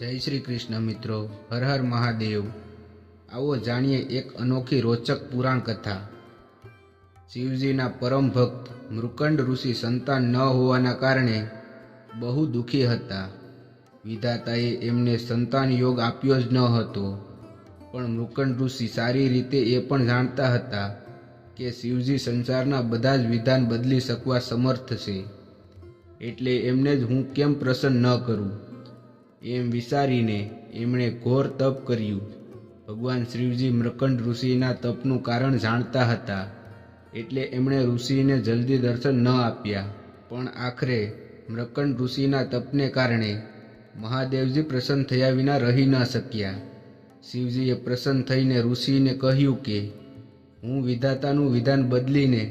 જય શ્રી કૃષ્ણ મિત્રો, હર હર મહાદેવ. આવો જાણીએ એક અનોખી રોચક પુરાણ કથા. શિવજીના પરમ ભક્ત મૃકંડ ઋષિ સંતાન ન હોવાના કારણે બહુ દુઃખી હતા. વિધાતાએ એમને સંતાન યોગ આપ્યો જ ન હતો. પણ મૃકંડ ઋષિ સારી રીતે એ પણ જાણતા હતા કે શિવજી સંસારના બધા જ વિધાન બદલી શકવા સમર્થ છે. એટલે એમને જ હું કેમ પ્રસન્ન ન કરું? એમ વિચારીને એમણે ઘોર તપ કર્યું. ભગવાન શિવજી મૃકંડ ઋષિના તપનું કારણ જાણતા હતા, એટલે એમણે ઋષિને જલ્દી દર્શન ન આપ્યા. પણ આખરે મૃકંડ ઋષિના તપને કારણે મહાદેવજી પ્રસન્ન થયા વિના રહી ન શક્યા. શિવજીએ પ્રસન્ન થઈને ઋષિને કહ્યું કે, હું વિધાતાનું વિધાન બદલીને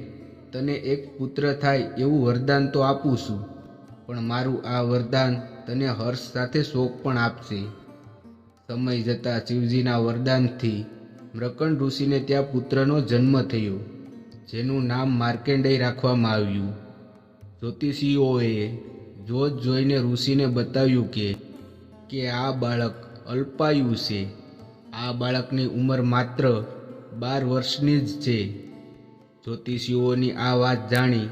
તને એક પુત્ર થાય એવું વરદાન તો આપું છું. પણ મારું આ વરદાન તને હર્ષ સાથે શોક પણ આપશે. સમય જતાં શિવજીના વરદાનથી મૃકંડ ઋષિને ત્યાં પુત્રનો જન્મ થયો, જેનું નામ માર્કેન્ડેય રાખવામાં આવ્યું. જ્યોતિષીઓએ જોત જોઈને ઋષિને બતાવ્યું કે કે આ બાળક અલ્પાયુ છે. આ બાળકની ઉંમર માત્ર બાર વર્ષની જ છે. જ્યોતિષીઓની આ વાત જાણી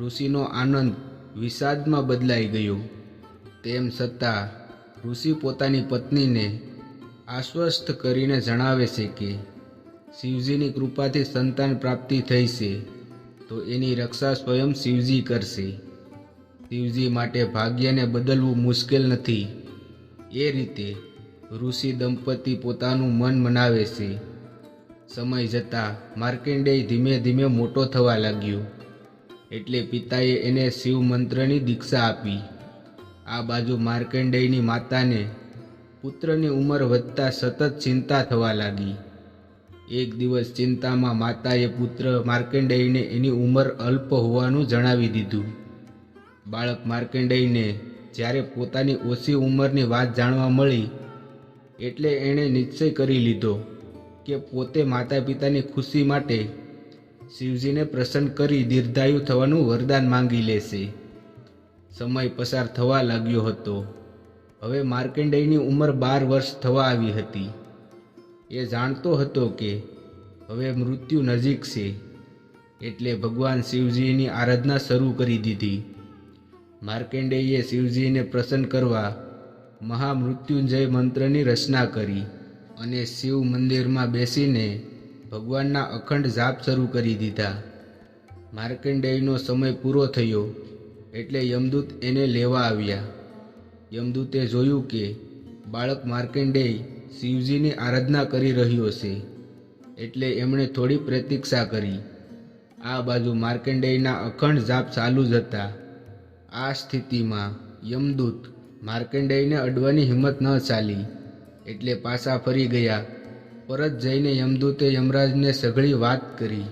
ઋષિનો આનંદ વિષાદમાં બદલાઈ ગયો. તેમ છતાં, ઋષિ પોતાની પત્નીને આશ્વસ્ત કરીને જણાવે છે કે, શિવજીની કૃપાથી સંતાન પ્રાપ્તિ થઈ છે, તો એની રક્ષા સ્વયં શિવજી કરશે. શિવજી માટે ભાગ્યને બદલવું મુશ્કેલ નથી. એ રીતે, ઋષિ દંપતી પોતાનું મન મનાવે છે. સમય જતાં, માર્કેન્ડેય ધીમે ધીમે મોટો થવા લાગ્યો. એટલે પિતાએ એને શિવ મંત્રની દીક્ષા આપી. આ બાજુ માર્કંડેયની માતાને પુત્રની ઉંમર વધતા સતત ચિંતા થવા લાગી. એક દિવસ ચિંતામાં માતાએ પુત્ર માર્કંડેયને એની ઉંમર અલ્પ હોવાનું જણાવી દીધું. બાળક માર્કંડેયને જ્યારે પોતાની ઓછી ઉંમરની વાત જાણવા મળી, એટલે એણે નિશ્ચય કરી લીધો કે પોતે માતા પિતાની ખુશી માટે શિવજીને પ્રસન્ન કરી દીર્ઘાયુ થવાનું વરદાન માંગી લેશે. સમય પસાર થવા લાગ્યો હતો. હવે માર્કંડેયની ઉંમર બાર વર્ષ થવા આવી હતી. એ જાણતો હતો કે હવે મૃત્યુ નજીક છે, એટલે ભગવાન શિવજીની આરાધના શરૂ કરી દીધી. માર્કંડેયે શિવજીને પ્રસન્ન કરવા મહામૃત્યુંજય મંત્રની રચના કરી અને શિવ મંદિરમાં બેસીને ભગવાનના અખંડ જાપ શરૂ કરી દીધા. માર્કંડેયનો સમય પૂરો થયો એટલે યમદૂત એને લેવા આવ્યા. યમદૂતે જોયું કે બાળક માર્કંડેય શિવજીની આરાધના કરી રહ્યો છે એટલે એમણે થોડી પ્રતીક્ષા કરી. આ બાજુ માર્કંડેયના અખંડ જાપ ચાલુ જ હતા. આ સ્થિતિમાં યમદૂત માર્કંડેયને અડવાની હિંમત ન ચાલી એટલે પાછા ફરી ગયા પરત જઈને યમદૂતે યમરાજને સઘળી વાત કરી.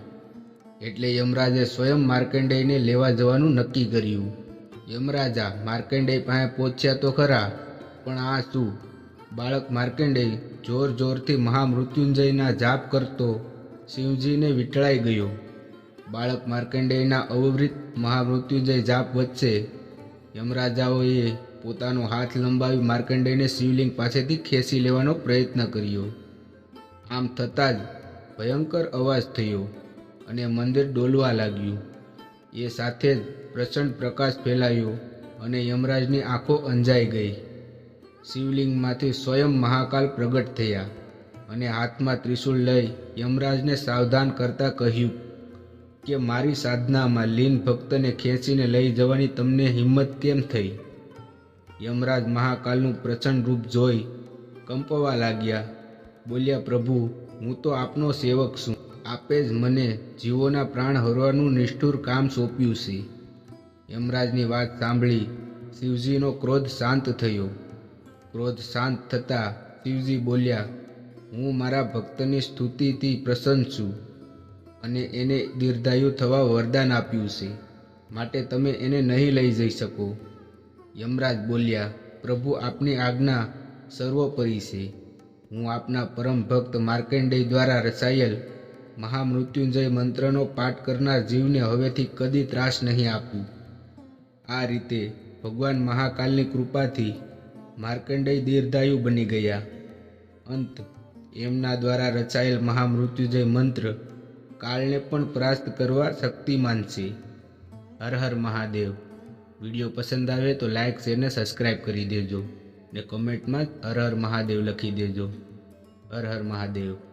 એટલે યમરાજે સ્વયં માર્કંડેયને લેવા જવાનું નક્કી કર્યું. યમરાજા માર્કંડેય પાસે પહોંચ્યા તો ખરા, પણ આ શું? બાળક માર્કંડેય જોર જોરથી મહામૃત્યુંજયના જાપ કરતો શિવજીને વીંટળાઈ ગયો. બાળક માર્કંડેયના અવવૃત મહામૃત્યુંજય જાપ વચ્ચે યમરાજાઓએ પોતાનો હાથ લંબાવી માર્કંડેયને શિવલિંગ પાસેથી ખેંચી લેવાનો પ્રયત્ન કર્યો. આમ થતાં જ ભયંકર અવાજ થયો અને મંદિર ડોલવા લાગ્યું. એ સાથે જ પ્રચંડ પ્રકાશ ફેલાયો અને યમરાજની આંખો અંજાઈ ગઈ. શિવલિંગમાંથી સ્વયં મહાકાલ પ્રગટ થયા અને હાથમાં ત્રિશૂળ લઈ યમરાજને સાવધાન કરતા કહ્યું કે, મારી સાધનામાં લીન ભક્તને ખેંચીને લઈ જવાની તમને હિંમત કેમ થઈ? યમરાજ મહાકાલનું પ્રચંડ રૂપ જોઈ કંપવા લાગ્યા. બોલ્યા, પ્રભુ, હું તો આપનો સેવક છું. આપે જ મને જીવોના પ્રાણ હરવાનું નિષ્ઠુર કામ સોંપ્યું છે. યમરાજની વાત સાંભળી શિવજીનો ક્રોધ શાંત થયો. ક્રોધ શાંત થતાં શિવજી બોલ્યા, હું મારા ભક્તની સ્તુતિથી પ્રસન્ન છું અને એને દીર્ઘાયુ થવા વરદાન આપ્યું છે. માટે તમે એને નહીં લઈ જઈ શકો. યમરાજ બોલ્યા, પ્રભુ, આપની આજ્ઞા સર્વોપરી છે. હું આપના પરમ ભક્ત માર્કંડેય દ્વારા રચાયેલ મહામૃત્યુંજય મંત્રનો પાઠ કરનાર જીવને હવેથી કદી ત્રાસ નહીં આપું. આ રીતે ભગવાન મહાકાલની કૃપાથી માર્કંડેય દીર્ઘાયુ બની ગયા. અંત એમના દ્વારા રચાયેલ મહામૃત્યુજય મંત્ર કાળને પણ પ્રાસ્ત કરવા શક્તિમાન છે. હર હર મહાદેવ. વીડિયો પસંદ આવે તો લાઇક શેરને સબસ્ક્રાઈબ કરી દેજો. ને કોમેન્ટમાં હર હર મહાદેવ લખી દેજો. હર હર મહાદેવ.